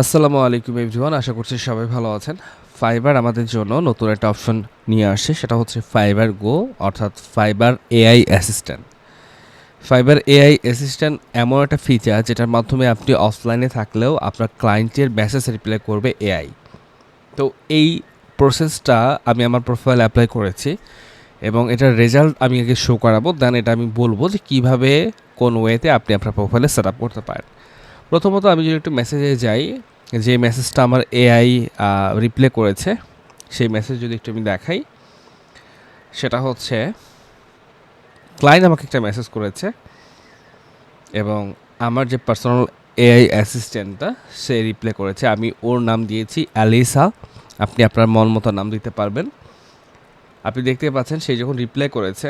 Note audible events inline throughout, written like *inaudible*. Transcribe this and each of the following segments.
আসসালামু আলাইকুম এভরিওয়ান, আশা করছি সবাই ভালো আছেন। ফাইবার আমাদের জন্য নতুন একটা অপশন নিয়ে আসছে, সেটা হচ্ছে ফাইবার গো অর্থাৎ fiber A I assistant fiber A I assistant এমন একটা ফিচার যেটার মাধ্যমে আপনি অফলাইনে থাকলেও আপনার ক্লায়েন্টের মেসেজ রিপ্লাই করবে এআই তো এই প্রসেসটা আমি আমার প্রোফাইল অ্যাপ্লাই করেছি এবং এটার রেজাল্ট আমি আগে শো করাবো দেন এটা আমি বলব যে কীভাবে, কোন ওয়েতে আপনি আপনার প্রোফাইলে সেট আপ করতে পারেন। প্রথমত আমি যদি একটু মেসেজে যাই, যে মেসেজটা আমার এআই রিপ্লে করেছে, সেই মেসেজ যদি একটু আমি দেখাই, সেটা হচ্ছে ক্লায়েন্ট আমাকে একটা মেসেজ করেছে, এবং আমার যে পার্সোনাল এআই অ্যাসিস্ট্যান্টটা সে রিপ্লে করেছে। আমি ওর নাম দিয়েছি অ্যালিসা আপনি আপনার মন মতো নাম দিতে পারবেন। আপনি দেখতে পাচ্ছেন সেই যখন রিপ্লাই করেছে,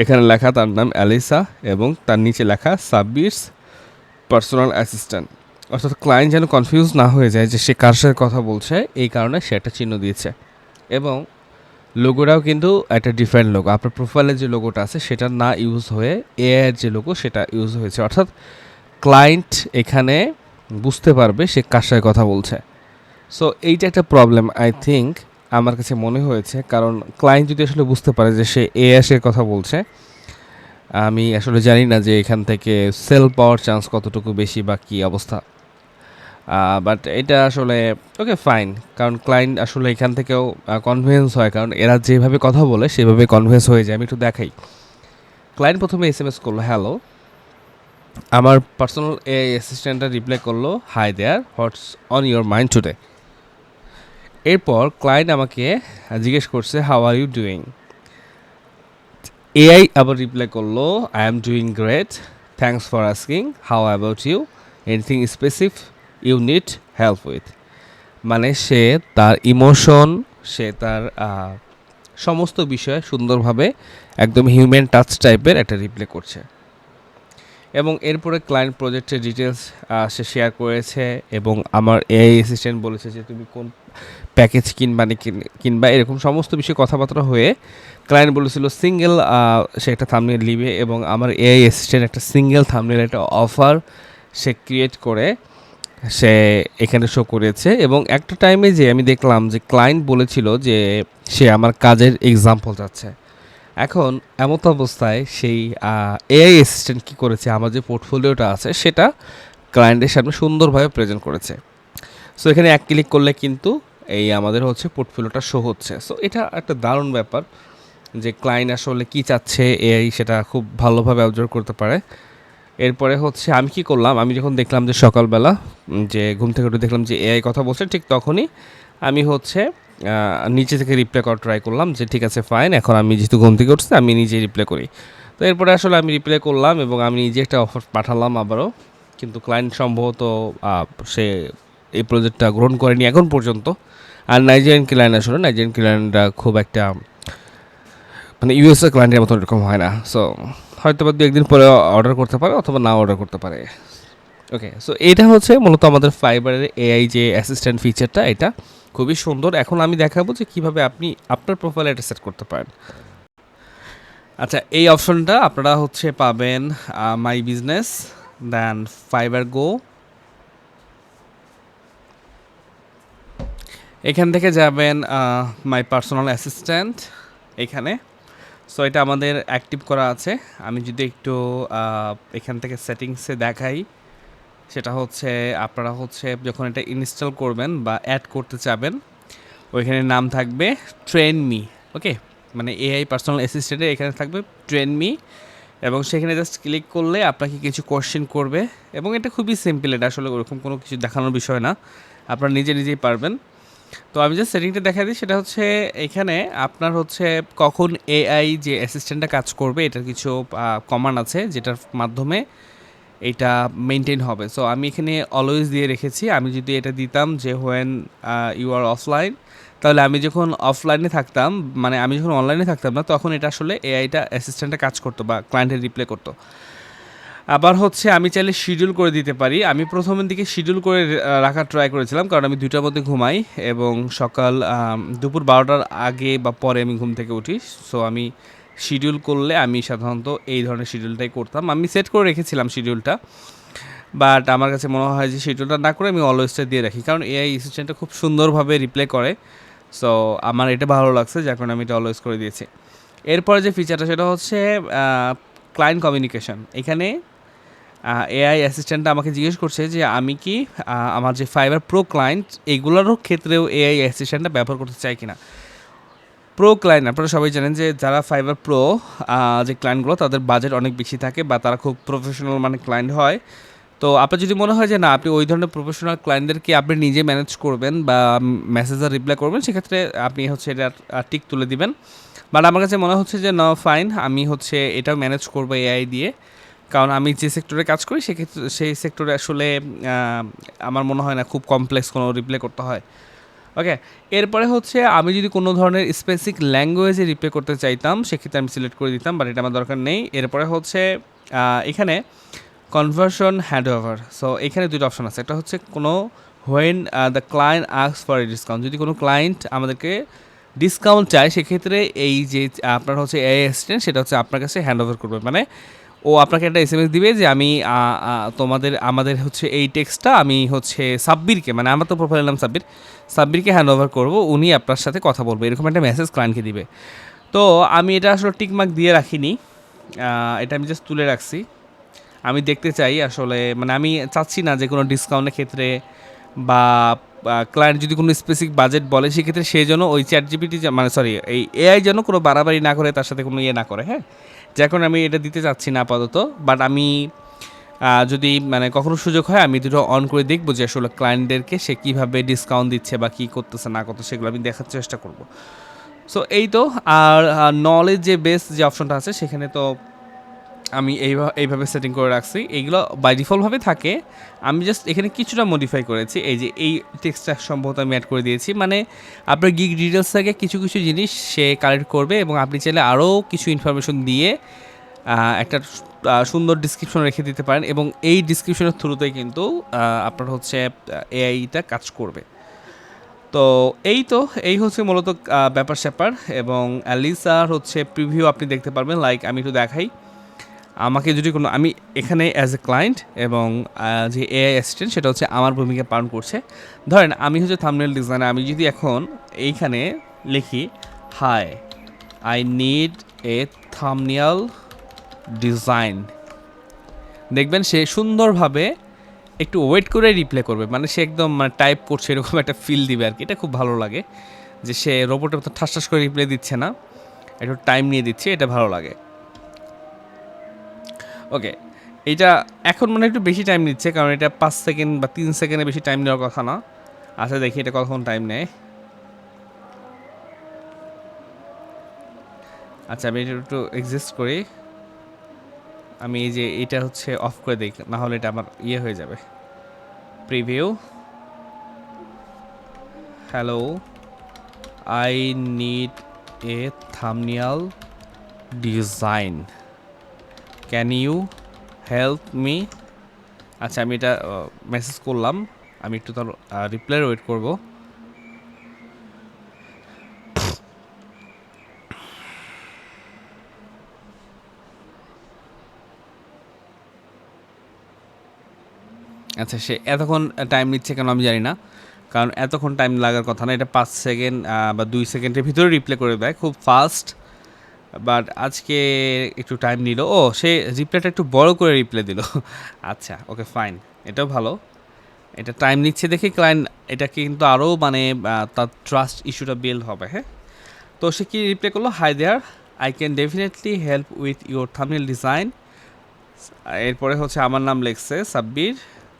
এখানে লেখা তার নাম অ্যালিসা এবং তার নিচে লেখা সাব্বিরস পার্সোনাল অ্যাসিস্ট্যান্ট অর্থাৎ ক্লায়েন্ট যেন কনফিউজ না হয়ে যায় যে সে কার সাথে কথা বলছে, এই কারণে সে একটা চিহ্ন দিয়েছে। এবং লোগোটাও কিন্তু একটা ডিফারেন্ট লোগো আপনার প্রোফাইলের যে লোগোটা আছে, সেটা না ইউজ হয়ে এআইয়ের যে লোগো সেটা ইউজ হয়েছে। অর্থাৎ ক্লায়েন্ট এখানে বুঝতে পারবে সে কার সাথে কথা বলছে। সো এইটা একটা প্রবলেম আই থিঙ্ক আমার কাছে মনে হয়েছে। কারণ ক্লায়েন্ট যদি আসলে বুঝতে পারে যে সে এআইয়ের কথা বলছে আমি আসলে জানি না যে এখান থেকে সেল পাওয়ার চান্স কতটুকু বেশি বা কী অবস্থা। বাট এটা আসলে ওকে ফাইন কারণ ক্লায়েন্ট আসলে এখান থেকেও কনভিন্স হয়, কারণ এরা যেভাবে কথা বলে, সেভাবে কনভিন্স হয়ে যায়। আমি একটু দেখাই। ক্লায়েন্ট প্রথমে এস এম এস করল হ্যালো আমার পার্সোনাল এ অ্যাসিস্ট্যান্টটা রিপ্লাই করল hi there what's on your mind today এরপর ক্লায়েন্ট আমাকে জিজ্ঞেস করছে how are you doing A I আবার রিপ্লাই করল I'm doing great thanks for asking how about you anything specific you need help with মানে সে তার ইমোশন সে তার সমস্ত বিষয়ে সুন্দরভাবে একদম হিউম্যান টাচ টাইপের একটা রিপ্লে করছে। এবং এরপরে ক্লায়েন্ট প্রজেক্টের ডিটেলস সে শেয়ার করেছে এবং আমার এআই অ্যাসিস্ট্যান্ট বলেছে যে, তুমি কোন প্যাকেজ কিনবা কিনবা, এরকম সমস্ত বিষয়ে কথাবার্তা হয়ে ক্লায়েন্ট বলেছিল সিঙ্গেল সে একটা থামনেল নিবে এবং আমার এআই অ্যাসিস্ট্যান্ট একটা সিঙ্গেল থামনেল একটা অফার সে ক্রিয়েট করে, সে এখানে শো করেছে এবং একটা টাইমে যে আমি দেখলাম যে ক্লায়েন্ট বলেছিল যে সে আমার কাজের এক্সাম্পল যাচ্ছে এখন এমত অবস্থায় সেই এআই অ্যাসিস্ট্যান্ট কী করেছে, আমার যে পোর্টফোলিওটা আছে, সেটা ক্লায়েন্টের সামনে সুন্দরভাবে প্রেজেন্ট করেছে। সো এখানে এক ক্লিক করলে কিন্তু এই আমাদের হচ্ছে পোর্টফোলিওটা শো হচ্ছে। সো এটা একটা দারুণ ব্যাপার যে ক্লায়েন্ট আসলে কী চাচ্ছে এআই সেটা খুব ভালোভাবে অবজার্ভ করতে পারে। এরপরে হচ্ছে আমি কি করলাম, আমি যখন দেখলাম যে সকালবেলা যে ঘুম থেকে উঠে দেখলাম যে এআই কথা বলছে, ঠিক তখনই আমি হচ্ছে নিচে থেকে রিপ্লাই করার ট্রাই করলাম যে ঠিক আছে ফাইন এখন আমি যেহেতু ঘুম থেকে উঠছি, আমি নিজে রিপ্লাই করি। তো এরপরে আসলে আমি রিপ্লাই করলাম এবং আমি নিজে একটা অফার পাঠালাম আবারও। কিন্তু ক্লায়েন্ট সম্ভবত সে এই প্রজেক্টটা গ্রহণ করেনি এখন পর্যন্ত। আর নাইজেরিয়ান ক্লায়েন্ট আসলে নাইজেরিয়ান ক্লায়েন্টরা খুব একটা মানে ইউএসএ ক্লায়েন্টের মতো এরকম হয় না। সো হয়তো বা দু একদিন পরে অর্ডার করতে পারে অথবা না অর্ডার করতে পারে। ওকে সো এটা হচ্ছে মূলত আমাদের ফাইবারের এআই যে অ্যাসিস্ট্যান্ট ফিচারটা এটা খুবই সুন্দর। এখন আমি দেখাবো যে কীভাবে আপনি আপনার প্রোফাইলে এটা সেট করতে পারেন। আচ্ছা এই অপশনটা আপনারা হচ্ছে পাবেন my business then Fiverr go এখান থেকে যাবেন মাই পার্সোনাল অ্যাসিস্ট্যান্ট এখানে। সো এটা আমাদের অ্যাক্টিভ করা আছে। আমি যদি একটু এখান থেকে সেটিংসে দেখাই, সেটা হচ্ছে, আপনারা হচ্ছে যখন এটা ইনস্টল করবেন বা অ্যাড করতে চাবেন, ওইখানে নাম থাকবে ট্রেন মি ওকে মানে এআই পার্সোনাল অ্যাসিস্ট্যান্টে এখানে থাকবে ট্রেন মি এবং সেখানে জাস্ট ক্লিক করলে আপনাকে কিছু কোশ্চেন করবে, এবং এটা খুবই সিম্পল এটা আসলে ওরকম কোনো কিছু দেখানোর বিষয় না। আপনারা নিজে নিজেই পারবেন। তো আমি যে সেটিংটা দেখা দিই, সেটা হচ্ছে এখানে আপনার হচ্ছে কখন এআই যে অ্যাসিস্ট্যান্টটা কাজ করবে, এটার কিছু কমান্ড আছে যেটার মাধ্যমে এটা মেনটেন হবে। সো আমি এখানে অলওয়েজ দিয়ে রেখেছি, আমি যদি এটা দিতাম যে হোয়েন ইউ আর অফলাইন তাহলে আমি যখন অফলাইনে থাকতাম মানে আমি যখন অনলাইনে থাকতাম না, তখন এটা আসলে এআইটা অ্যাসিস্ট্যান্টটা কাজ করতো বা ক্লায়েন্টের রিপ্লে করতো। আবার হচ্ছে আমি চাইলে শিডিউল করে দিতে পারি। আমি প্রথমের দিকে শিডিউল করে রাখার ট্রাই করেছিলাম, কারণ আমি দুইটার মধ্যে ঘুমাই এবং সকাল দুপুর বারোটার আগে বা পরে আমি ঘুম থেকে উঠি। সো আমি শিডিউল করলে আমি সাধারণত এই ধরনের শিডিউলটাই করতাম। আমি সেট করে রেখেছিলাম শিডিউলটা বাট আমার কাছে মনে হয় যে শিডিউলটা না করে আমি অলওয়েজটা দিয়ে রাখি, কারণ এআই অ্যাসিস্ট্যান্টটা খুব সুন্দরভাবে রিপ্লে করে। সো আমার এটা ভালো লাগছে, যার কারণে আমি এটা অলওয়েজ করে দিয়েছি। এরপরে যে ফিচারটা সেটা হচ্ছে ক্লায়েন্ট কমিউনিকেশন এখানে এআই অ্যাসিস্ট্যান্টটা আমাকে জিজ্ঞেস করছে যে আমি কি আমার যে ফাইবার প্রো ক্লায়েন্ট এগুলোরও ক্ষেত্রেও এআই অ্যাসিস্ট্যান্টটা ব্যবহার করতে চাই কিনা? প্রো ক্লায়েন্ট আপনারা সবাই জানেন যে যারা ফাইবার প্রো যে ক্লায়েন্টগুলো তাদের বাজেট অনেক বেশি থাকে বা তারা খুব প্রফেশনাল মানে ক্লায়েন্ট হয়। তো আপনার যদি মনে হয় যে না, আপনি ওই ধরনের প্রফেশনাল ক্লায়েন্টদেরকে আপনি নিজে ম্যানেজ করবেন বা মেসেজার রিপ্লাই করবেন, সেক্ষেত্রে আপনি হচ্ছে এটা টিক তুলে দিবেন। বাট আমার কাছে মনে হচ্ছে যে না ফাইন আমি হচ্ছে এটাও ম্যানেজ করব এআই দিয়ে। কারণ আমি যে সেক্টরে কাজ করি, সেক্ষেত্রে সেই সেক্টরে আসলে আমার মনে হয় না খুব কমপ্লেক্স কোনো রিপ্লে করতে হয়। ওকে এরপরে হচ্ছে আমি যদি কোনো ধরনের স্পেসিফিক ল্যাঙ্গুয়েজে রিপ্লে করতে চাইতাম, সেক্ষেত্রে আমি সিলেক্ট করে দিতাম বাট এটা আমার দরকার নেই। এরপরে হচ্ছে এখানে কনভার্সন হ্যান্ড ওভার সো এখানে দুটো অপশন আছে। একটা হচ্ছে কোনো when the client asks for a discount যদি কোনো ক্লায়েন্ট আমাদেরকে ডিসকাউন্ট চায়, সেক্ষেত্রে এই যে, আপনার হচ্ছে এআই অ্যাসিস্ট্যান্ট সেটা হচ্ছে আপনার কাছে হ্যান্ড ওভার করবে। মানে ও আপনাকে একটা এস এম এস দিবে যে আমি তোমাদের, আমাদের হচ্ছে এই টেক্সটটা আমি হচ্ছে সাব্বিরকে মানে আমার তো প্রোফাইল নাম সাব্বির, সাব্বিরকে হ্যান্ড ওভার করব, উনি আপনার সাথে কথা বলবে, এরকম একটা মেসেজ ক্লায়েন্টকে দিবে। তো আমি এটা আসলে টিকমার্ক দিয়ে রাখিনি এটা আমি জাস্ট তুলে রাখছি। আমি দেখতে চাই আসলে মানে আমি চাচ্ছি না যে কোনো ডিসকাউন্টের ক্ষেত্রে বা ক্লায়েন্ট যদি কোনো স্পেসিফিক বাজেট বলে, সেক্ষেত্রে সে যেন ওই চ্যাট জিপিটি মানে সরি এই এআই যেন কোনো বাড়াবাড়ি না করে, তার সাথে কোনো ইয়ে না করে হ্যাঁ? যার এখন আমি এটা দিতে চাচ্ছি না আপাতত বাট আমি যদি মানে কখনো সুযোগ হয়, আমি দুটো অন করে দেখব যে আসলে ক্লায়েন্টদেরকে সে কীভাবে ডিসকাউন্ট দিচ্ছে বা কী করতেছে, না করতেছে, সেগুলো আমি দেখার চেষ্টা করব। সো এই তো, আর নলেজ যে বেস যে অপশনটা আছে, সেখানে তো আমি এইভাবে এইভাবে সেটিং করে রাখছি। এইগুলো বাই ডিফল্টভাবে থাকে। আমি জাস্ট এখানে কিছুটা মডিফাই করেছি। এই যে এই টেক্সটটা সম্ভবত আমি অ্যাড করে দিয়েছি। মানে আপনার গিগ ডিটেলস থেকে কিছু কিছু জিনিস সে কালেক্ট করবে এবং আপনি চাইলে আরও কিছু ইনফরমেশন দিয়ে একটা সুন্দর ডিসক্রিপশন রেখে দিতে পারেন এবং এই ডিসক্রিপশনের থ্রুতেই কিন্তু আপনার হচ্ছে এআইটা কাজ করবে। তো এই তো, এই হচ্ছে মূলত ব্যাপার স্যাপার এবং অ্যালিসার হচ্ছে প্রিভিউ আপনি দেখতে পারবেন। লাইক আমি একটু দেখাই। আমাকে যদি কোনো, আমি এখানে অ্যাজ এ ক্লায়েন্ট এবং যে এআই অ্যাসিস্ট্যান্ট সেটা হচ্ছে আমার ভূমিকা পালন করছে। ধরেন আমি হচ্ছে থামনেল ডিজাইনার আমি যদি এখন এইখানে লিখি hi I need a thumbnail design দেখবেন সে সুন্দরভাবে একটু ওয়েট করে রিপ্লে করবে। মানে সে একদম মানে টাইপ করছে, এরকম একটা ফিল দিবে আর কি এটা খুব ভালো লাগে যে সে রোবটের মতো ঠাস ঠাস করে রিপ্লে দিচ্ছে না। একটু টাইম নিয়ে দিচ্ছে, এটা ভালো লাগে। ওকে এটা এখন মানে একটু বেশি টাইম নিচ্ছে, কারণ এটা পাঁচ সেকেন্ড বা তিন সেকেন্ডে বেশি টাইম নেওয়ার কথা না। আচ্ছা দেখি এটা কতক্ষণ টাইম নেয়। আচ্ছা আমি এটা একটু এক্সিস্ট করি। আমি এই যে এটা হচ্ছে অফ করে দিই না হলে এটা আমার ইয়ে হয়ে যাবে। Preview hello I need a thumbnail design can you help me আচ্ছা আমি এটা মেসেজ করলাম। আমি একটু তার রিপ্লাই ওয়েট করব। আচ্ছা সে এতক্ষণ টাইম নিচ্ছে কেন আমি জানি না। কারণ এতক্ষণ টাইম লাগার কথা না, এটা পাঁচ সেকেন্ড বা দুই সেকেন্ডের ভিতরে রিপ্লে করে দেয়। খুব ফাস্ট বাট আজকে একটু টাইম নিল। ও, সে রিপ্লাইটা একটু বড় করে রিপ্লাই দিল। *laughs* আচ্ছা ওকে ফাইন এটাও ভালো। এটা টাইম নিচ্ছে দেখে ক্লায়েন্ট এটা কিন্তু আরও মানে তার ট্রাস্ট ইস্যুটা বিল্ড হবে হ্যাঁ? তো সে কি রিপ্লাই করল? Hi there I can definitely help with your thumbnail design এরপরে হচ্ছে আমার নাম লেখছে Sabbir.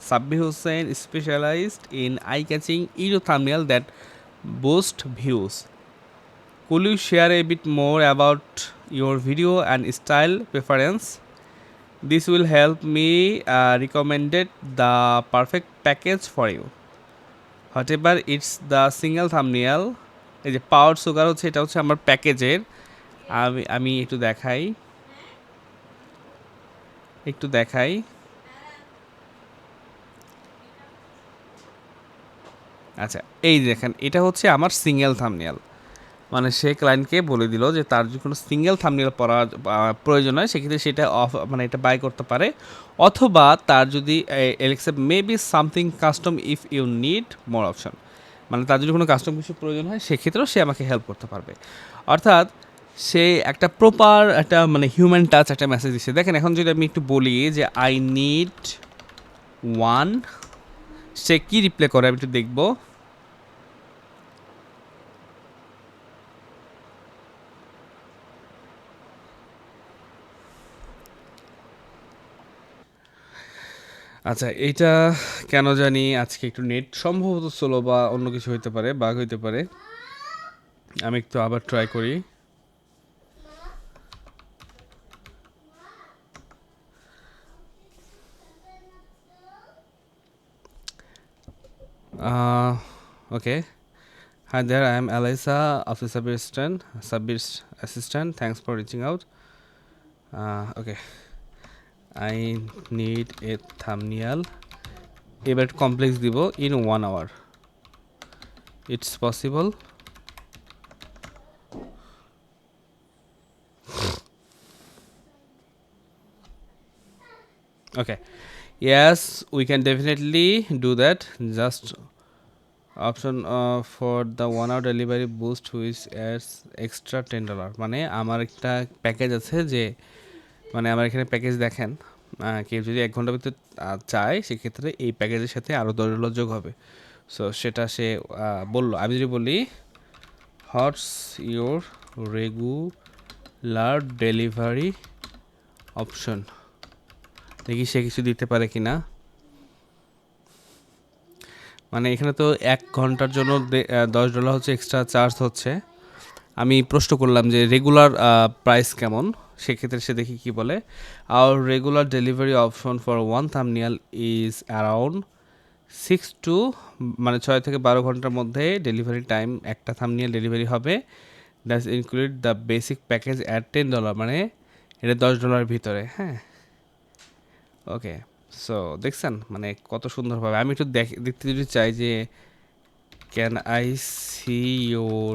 Sabbir Hossain specialised in eye catching your thumbnail that boost views cool you share a bit more about your video and style preference this will help me recommended the perfect package for you whatever it's the single thumbnail এই যে পাওয়ার sugar হচ্ছে, এটা হচ্ছে আমার প্যাকেজের। আমি আমি একটু দেখাই। একটু দেখাই। আচ্ছা এই দেখেন, এটা হচ্ছে আমার সিঙ্গেল থামনিয়াল মানে সে ক্লায়েন্টকে বলে দিল যে তার যদি কোনো সিঙ্গেল থামনেল পড়া প্রয়োজন হয়, সেক্ষেত্রে সেটা অফ মানে এটা বাই করতে পারে। অথবা তার যদি Alexa maybe something custom if you need more option মানে তার যদি কোনো কাস্টম কিছু প্রয়োজন হয়, সেক্ষেত্রেও সে আমাকে হেল্প করতে পারবে। অর্থাৎ সে একটা প্রপার একটা মানে হিউম্যান টাচ একটা মেসেজ দিচ্ছে দেখেন, এখন যদি আমি একটু বলি যে আই নিড ওয়ান সে কী রিপ্লাই করে আমি একটু দেখব। আচ্ছা এটা কেন জানি আজকে একটু নেট সম্ভবত স্লো বা অন্য কিছু হইতে পারে, বাঘ হইতে পারে। আমি একটু আবার ট্রাই করি। ওকে হ্যাঁ there I am Alyssa office Sabir assistant thanks for reaching out okay I need a thumbnail এবার কমপ্লেক্স দিব in one hour it's possible okay yes we can definitely do that just option for the one hour delivery boost which adds extra ten dollar মানে আমার একটা package আছে যে মানে আমার এখানে প্যাকেজ দেখেন কেউ যদি এক ঘণ্টার ভিতরে চায়, সেক্ষেত্রে এই প্যাকেজের সাথে আরও দশ যোগ হবে। সো সেটা সে বলল। আমি যদি বলি what's your regular delivery option দেখি সে কিছু দিতে পারে কি না মানে এখানে তো এক ঘণ্টার জন্য দশ ডলার হচ্ছে এক্সট্রা চার্জ হচ্ছে। আমি প্রশ্ন করলাম যে রেগুলার প্রাইস কেমন? সেক্ষেত্রে সে দেখি কি বলে our regular delivery option for one thumbnail is around six to মানে ছয় থেকে বারো ঘণ্টার মধ্যে ডেলিভারি টাইম একটা থামনিয়াল ডেলিভারি হবে। That's include the basic package at ten dollar মানে এটা দশ ডলারের ভিতরে হ্যাঁ? ওকে সো দেখছেন মানে কত সুন্দরভাবে। আমি একটু দেখ, দেখতে যদি চাই যে can I see your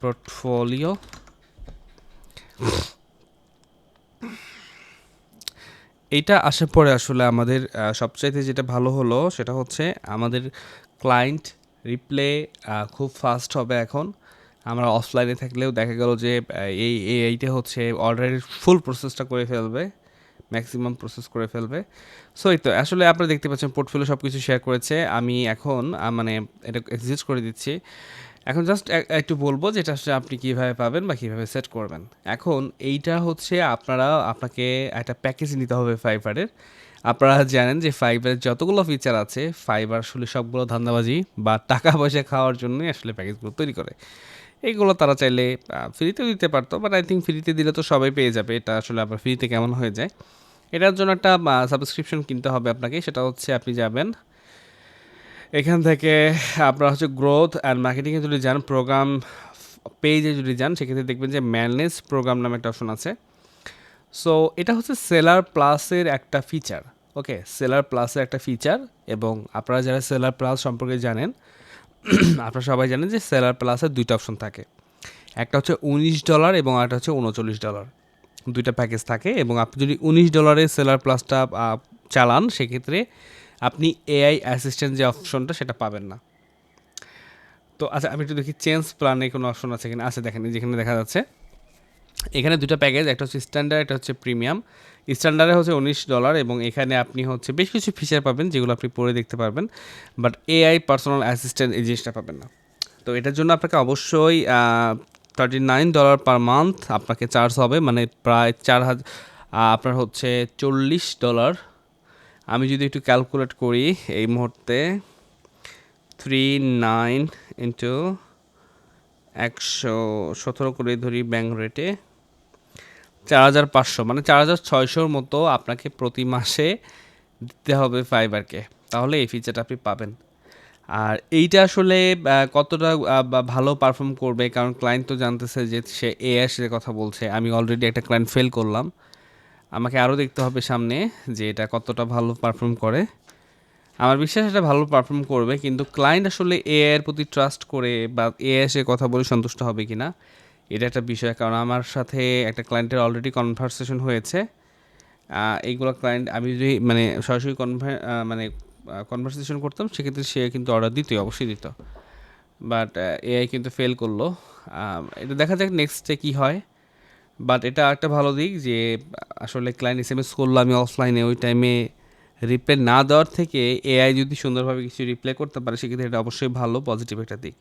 portfolio এইটা আসার পরে আসলে আমাদের সবচাইতে যেটা ভালো হলো সেটা হচ্ছে আমাদের ক্লায়েন্ট রিপ্লে খুব ফাস্ট হবে এখন। আমরা অফলাইনে থাকলেও দেখা গেল যে এই এইটা হচ্ছে অর্ডারের ফুল প্রসেসটা করে ফেলবে ম্যাক্সিমাম প্রসেস করে ফেলবে। সো এই তো, আসলে আপনারা দেখতে পাচ্ছেন পোর্টফোলিও সব কিছু শেয়ার করেছে। আমি এখন মানে এটা এক্সিস্ট করে দিচ্ছি। এখন জাস্ট একটু বলব যেটা আসলে আপনি কীভাবে পাবেন বা কীভাবে সেট করবেন। এখন এইটা হচ্ছে আপনারা, আপনাকে একটা প্যাকেজ নিতে হবে ফাইবারের আপনারা জানেন যে ফাইবারের যতগুলো ফিচার আছে ফাইবার আসলে সবগুলো ধান্দাবাজি বা টাকা পয়সা খাওয়ার জন্যই আসলে প্যাকেজগুলো তৈরি করে। এইগুলো তারা চাইলে ফ্রিতেও দিতে পারতো বাট আই থিঙ্ক ফ্রিতে দিলে তো সবাই পেয়ে যাবে, এটা আসলে আবার ফ্রিতে কেমন হয়ে যায়। এটার জন্য একটা সাবস্ক্রিপশন কিনতে হবে আপনাকে, সেটা হচ্ছে আপনি যাবেন এখান থেকে আপনারা হচ্ছে গ্রোথ অ্যান্ড মার্কেটিংয়ে যদি যান প্রোগ্রাম পেজে যদি যান, সেক্ষেত্রে দেখবেন যে ম্যানেজ প্রোগ্রাম নামে একটা অপশন আছে। সো এটা হচ্ছে সেলার প্লাসের একটা ফিচার ওকে সেলার প্লাসের একটা ফিচার এবং আপনারা যারা সেলার প্লাস সম্পর্কে জানেন, *clears throat* আপনারা সবাই জানেন যে সেলার প্লাসের দুইটা অপশন থাকে। একটা হচ্ছে উনিশ ডলার এবং একটা হচ্ছে উনচল্লিশ ডলার দুইটা প্যাকেজ থাকে এবং আপনি যদি উনিশ ডলারের সেলার প্লাসটা চালান, সেক্ষেত্রে আপনি এআই অ্যাসিস্ট্যান্ট যে অপশনটা সেটা পাবেন না। তো আচ্ছা আমি একটু দেখি চেঞ্জ প্ল্যানে কোনো অপশন আছে কিনা? আছে, দেখেন যেখানে দেখা যাচ্ছে। এখানে দুটো প্যাকেজ একটা হচ্ছে স্ট্যান্ডার্ড একটা হচ্ছে প্রিমিয়াম স্ট্যান্ডার্ডে হচ্ছে উনিশ ডলার এবং এখানে আপনি হচ্ছে বেশ কিছু ফিচার পাবেন যেগুলো আপনি পরে দেখতে পারবেন বাট এআই পার্সোনাল অ্যাসিস্ট্যান্ট এই জিনিসটা পাবেন না। তো এটার জন্য আপনাকে অবশ্যই thirty nine dollar per month আপনাকে চার্জ হবে মানে প্রায় চার হাজার আপনার হচ্ছে চল্লিশ ডলার আমি যদি একটু ক্যালকুলেট করি, এই মুহূর্তে থ্রি নাইন ইন্টু একশো সতেরো করে ধরি ব্যাঙ্ক রেটে চার হাজার পাঁচশো মানে চার হাজার ছয়শোর মতো আপনাকে প্রতি মাসে দিতে হবে ফাইবারকে তাহলে এই ফিচারটা আপনি পাবেন। আর এইটা আসলে কতটা ভালো পারফর্ম করবে? কারণ ক্লায়েন্ট তো জানতেছে যে সে এআই এর কথা বলছে। আমি অলরেডি একটা ক্লায়েন্ট ফেল করলাম। আমাকে আরও দেখতে হবে সামনে যে এটা কতটা ভালো পারফর্ম করে। আমার বিশ্বাস এটা ভালো পারফর্ম করবে, কিন্তু ক্লায়েন্ট আসলে এআই এর প্রতি ট্রাস্ট করে বা এআই সে কথা বলে সন্তুষ্ট হবে কি না এটা একটা বিষয়। কারণ আমার সাথে একটা ক্লায়েন্টের অলরেডি কনভারসেশন হয়েছে। এইগুলো ক্লায়েন্ট আমি যদি মানে সরাসরি কনভার মানে কনভারসেশন করতাম, সেক্ষেত্রে সে কিন্তু অর্ডার দিতই, অবশ্যই দিত। বাট এআই কিন্তু ফেল করল। এটা দেখা যাক নেক্সটে কী হয়। বাট এটা একটা ভালো দিক যে, আসলে ক্লায়েন্ট এস এম এস করল আমি অফলাইনে ওই টাইমে রিপ্লাই না দেওয়ার থেকে এআই যদি সুন্দরভাবে কিছু রিপ্লাই করতে পারে, সেক্ষেত্রে এটা অবশ্যই ভালো পজিটিভ একটা দিক।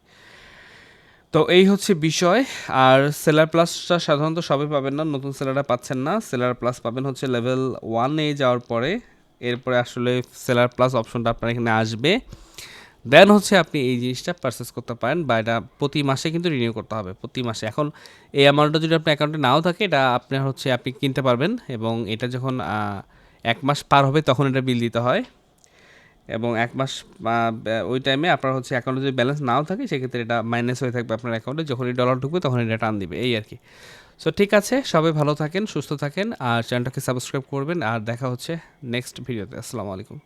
তো এই হচ্ছে বিষয়। আর সেলার প্লাসটা সাধারণত সবাই পাবেন না, নতুন সেলাররা পাচ্ছেন না। সেলার প্লাস পাবেন হচ্ছে লেভেল ওয়ানে যাওয়ার পরে। এরপরে আসলে সেলার প্লাস অপশনটা আপনার এখানে আসবে। দেন হচ্ছে আপনি এই জিনিসটা পারচেস করতে পারেন বা এটা প্রতি মাসে কিন্তু রিনিউ করতে হবে, প্রতি মাসে। এখন এই অ্যামাউন্টটা যদি আপনার অ্যাকাউন্টে নাও থাকে, এটা আপনার হচ্ছে আপনি কিনতে পারবেন এবং এটা যখন এক মাস পার হবে তখন এটা বিল দিতে হয়। এবং এক মাস ওই টাইমে আপনার হচ্ছে অ্যাকাউন্টে যদি ব্যালেন্স নাও থাকে, সেক্ষেত্রে এটা মাইনাস হয়ে থাকবে আপনার অ্যাকাউন্টে যখন এই ডলার ঢুকবে, তখন এটা টান দিবে, এই আর কি। সো ঠিক আছে, সবাই ভালো থাকেন, সুস্থ থাকেন, আর চ্যানেলটাকে সাবস্ক্রাইব করবেন, আর দেখা হচ্ছে নেক্সট ভিডিওতে আসসালামু আলাইকুম।